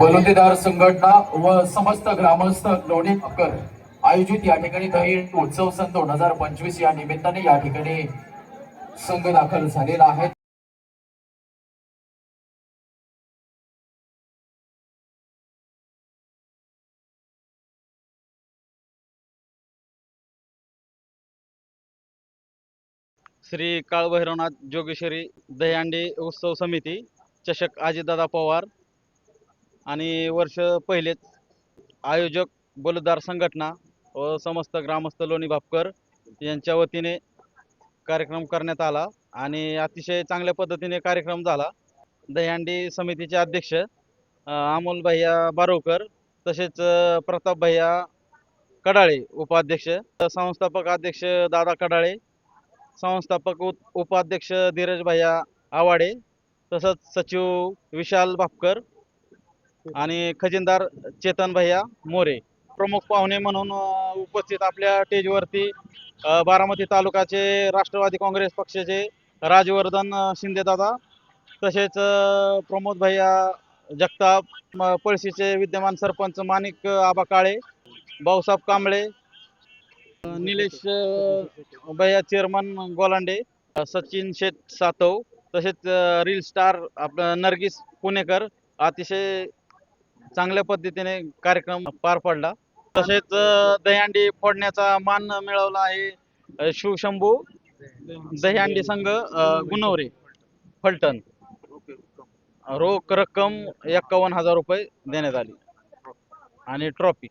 बलुतेदार संघटना व समस्त ग्रामस्थ लोणी मकर आयोजित या ठिकाणी दही उत्सव सन दोन हजार पंचवीस या निमित्ताने या ठिकाणी संघ दाखल झालेला आहे. श्री काळभैरवनाथ जोगेश्वरी दहीहंडी उत्सव समिती चषक अजितदादा पवार आणि वर्ष पहिलेच आयोजक बलुदार संघटना व समस्त ग्रामस्थ लोणी भापकर यांच्या वतीने कार्यक्रम करण्यात आला आणि अतिशय चांगल्या पद्धतीने कार्यक्रम झाला. दहीहंडी समितीचे अध्यक्ष अमोल भैया बारोकर तसेच प्रताप भैया कडाळे उपाध्यक्ष संस्थापक अध्यक्ष दादा कडाळे संस्थापक उपाध्यक्ष धीरज भैया आवाडे तसंच सचिव विशाल भापकर आणि खजिनदार चेतन भैया मोरे प्रमुख पाहुणे म्हणून उपस्थित आपल्या स्टेजवरती बारामती तालुकाचे राष्ट्रवादी काँग्रेस पक्षाचे राजवर्धन शिंदेदादा तसेच प्रमोद भैया जगताप पळशीचे विद्यमान सरपंच माणिक आबा काळे भाऊसाहेब कांबळे निलेश भैया चेअरमन गोलांडे सचिन शेठ सातव तसेच रील स्टार आपलं नर्गिस पुणेकर अतिशय चांगल्या पद्धतीने कार्यक्रम पार पडला. तसेच दहीहंडी फोडण्याचा मान मिळवला आहे शिवशंभू दहीहंडी संघ गुणवरे फलटण. रोख रक्कम एक्कावन्न हजार रुपये देण्यात आली. आणि ट्रॉफी